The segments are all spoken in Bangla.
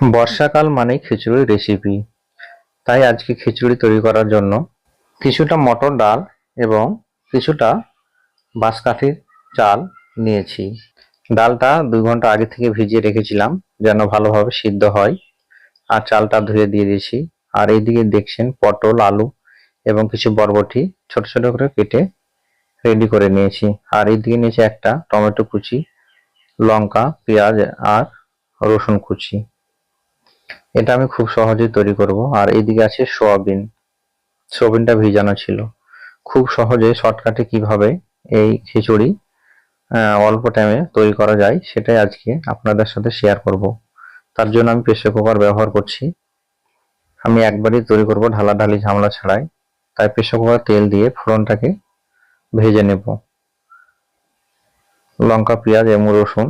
বর্ষাকাল মানে খিচুড়ির রেসিপি তাই আজকে খিচুড়ি তৈরি করার জন্য কিছুটা মটর ডাল এবং কিছুটা বাঁশকাঠির চাল নিয়েছি। ডালটা দুই ঘণ্টা আগে থেকে ভিজিয়ে রেখেছিলাম যেন ভালোভাবে সিদ্ধ হয়। আর চালটা ধুয়ে দিয়ে দিয়েছি। আর এইদিকে দেখছেন পটল, আলু এবং কিছু বরবটি ছোট ছোট করে কেটে রেডি করে নিয়েছি। আর এইদিকে নিয়েছি একটা টমেটো কুচি, লঙ্কা, পেঁয়াজ আর রসুন কুচি। এটা আমি খুব সহজেই তৈরি করব। আর এইদিকে আছে সোয়াবিন। সোয়াবিনটা ভিজানো ছিল। খুব সহজে শর্টকাটে কীভাবে এই খিচুড়ি অল্প টাইমে তৈরি করা যায়, সেটাই আজকে আপনাদের সাথে শেয়ার করব। তার জন্য আমি প্রেসার কুকার ব্যবহার করছি। আমি একবারই তৈরি করব ঢালাঢালি ঝামেলা ছাড়াই। তাই প্রেসার কুকার তেল দিয়ে ফোড়নটাকে ভেজে নেব। লঙ্কা, পেঁয়াজ, এবং রসুন,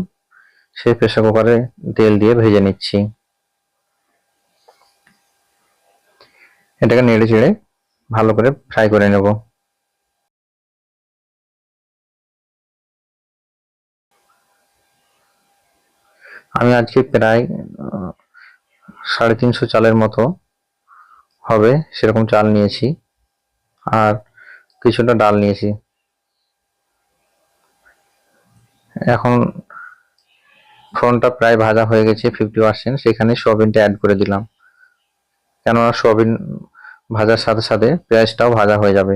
সেই প্রেসার কুকারে তেল দিয়ে ভেজে নিচ্ছি। এটাকে নেড়ে চেড়ে ভালো করে ফ্রাই করে নেব। আমি আজকে প্রায় সাড়ে তিনশো চালের মতো হবে সেরকম চাল নিয়েছি আর কিছুটা ডাল নিয়েছি। এখন ফোনটা প্রায় ভাজা হয়ে গেছে ফিফটি পার্সেন্ট সেখানে সোয়াবিনটা অ্যাড করে দিলাম। কেননা সোয়াবিন ভাজার সাথে সাথে পেঁয়াজটাও ভাজা হয়ে যাবে।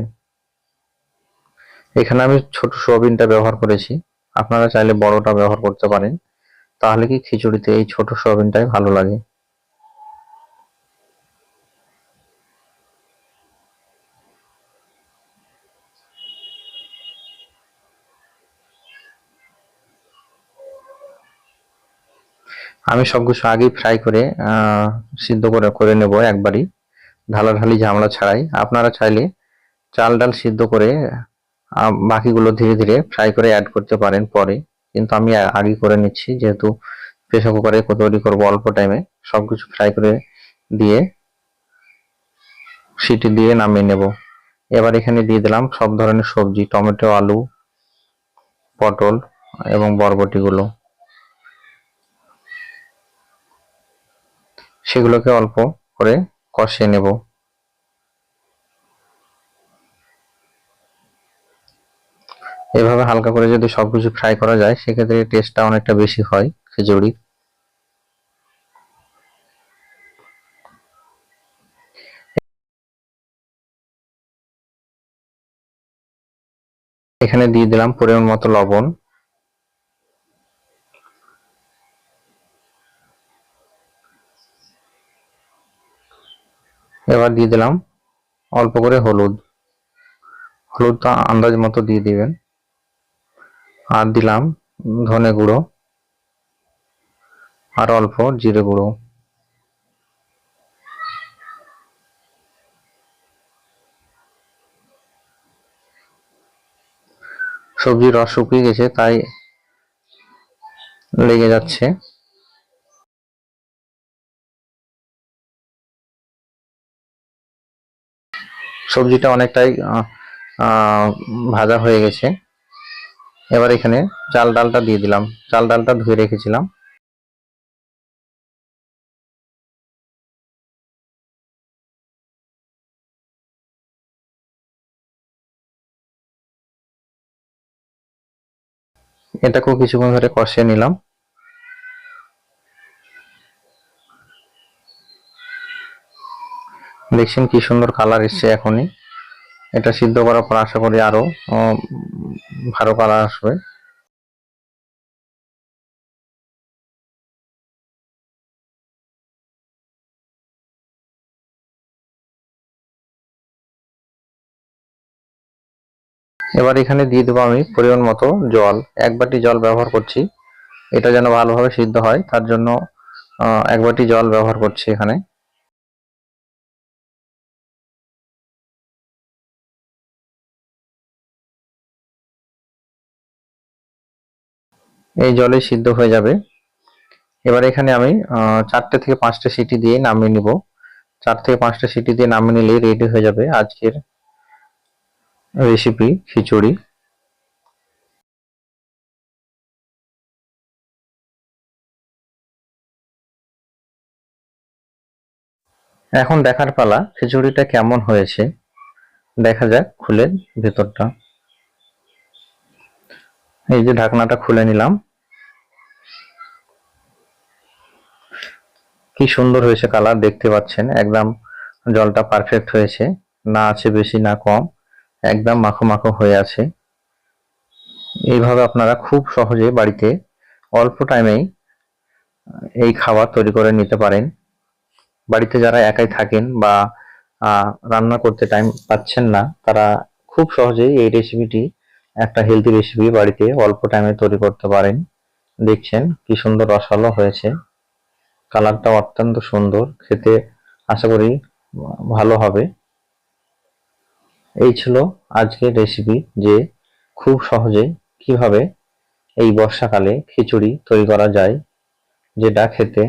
এখানে আমি ছোট সোয়াবিনটা ব্যবহার করেছি। আপনারা চাইলে বড়টা ব্যবহার করতে পারেন। তাহলে কি খিচুড়িতে এই ছোট সোয়াবিনটাই ভালো লাগে। আমি সবকিছু আগেই ফ্রাই করে সিদ্ধ করে করে নেব একবারই। ঢালাঢালি ঝামেলা ছাড়াই। আপনারা চাইলে চাল ডাল সিদ্ধ করে বাকিগুলো ধীরে ধীরে ফ্রাই করে অ্যাড করতে পারেন পরে। কিন্তু আমি আগে করে নিচ্ছি, যেহেতু প্রেসার কুকারে তৈরি করব অল্প টাইমে সবকিছু ফ্রাই করে দিয়ে সিটি দিয়ে নামিয়ে নেব। এবার এখানে দিয়ে দিলাম সব ধরনের সবজি, টমেটো, আলু, পটল এবং বরবটিগুলো। সেগুলোকে অল্প করে কষিয়ে নেব। এভাবে হালকা করে যদি সবকিছু ফ্রাই করা যায়, সেক্ষেত্রে টেস্টটা অনেকটা বেশি হয় খিচুড়ি। এখানে দিয়ে দিলাম পরিমাণ মতো লবণ। এবার দিয়ে দিলাম অল্প করে হলুদ। হলুদটা আন্দাজ মতো দিয়ে দিবেন। আর দিলাম ধনে গুঁড়ো আর অল্প জিরে গুঁড়ো। সবজির রস শুকিয়ে গেছে, তাই লেগে যাচ্ছে। সবজিটা অনেকটাই ভাজা হয়ে গেছে। এবার এখানে চাল ডালটা দিয়ে দিলাম। চাল ডালটা ধুয়ে রেখেছিলাম। এটাকেও কিছুক্ষণ ধরে কষিয়ে নিলাম। দেখছেন কি সুন্দর কালার এসছে এখনই। এটা সিদ্ধ করার পর আশা করি আরও ভালো কালার আসবে। এবার এখানে দিয়ে দেবো আমি পরিমাণ মতো জল। এক বাটি জল ব্যবহার করছি। এটা যেন ভালোভাবে সিদ্ধ হয়, তার জন্য এক বাটি জল ব্যবহার করছি এখানে। এই জলে সিদ্ধ হয়ে যাবে। এবার এখানে আমি চারটে থেকে পাঁচটা সিটি দিয়ে নামিয়ে নিব। চার থেকে পাঁচটা সিটি দিয়ে নামিয়ে নিলেই রেডি হয়ে যাবে আজকের রেসিপি খিচুড়ি। এখন দেখার পালা খিচুড়িটা কেমন হয়েছে। দেখা যাক খুলে ভেতরটা। এই যে ঢাকনাটা খুলে নিলাম। কি সুন্দর হয়েছে কালার, দেখতে পাচ্ছেন? একদম জলটা পারফেক্ট হয়েছে। না আছে বেশি, না কম। একদম মাখো মাখো হয়ে আছে। এইভাবে আপনারা খুব সহজে বাড়িতে অল্প টাইমেই এই খাবার তৈরি করে নিতে পারেন। বাড়িতে যারা একাই থাকেন বা রান্না করতে টাইম পাচ্ছেন না, তারা খুব সহজেই এই রেসিপিটি একটা হেলদি রেসিপি বাড়িতে অল্প টাইমে তৈরি করতে পারেন। দেখছেন কি সুন্দর রসালো হয়েছে। কালারটা অত্যন্ত সুন্দর। খেতে আশা করি ভালো হবে। এই ছিল আজকের রেসিপি যে খুব সহজে কীভাবে এই বর্ষাকালে খিচুড়ি তৈরি করা যায়, যেটা খেতে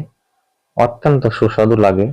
অত্যন্ত সুস্বাদু লাগে।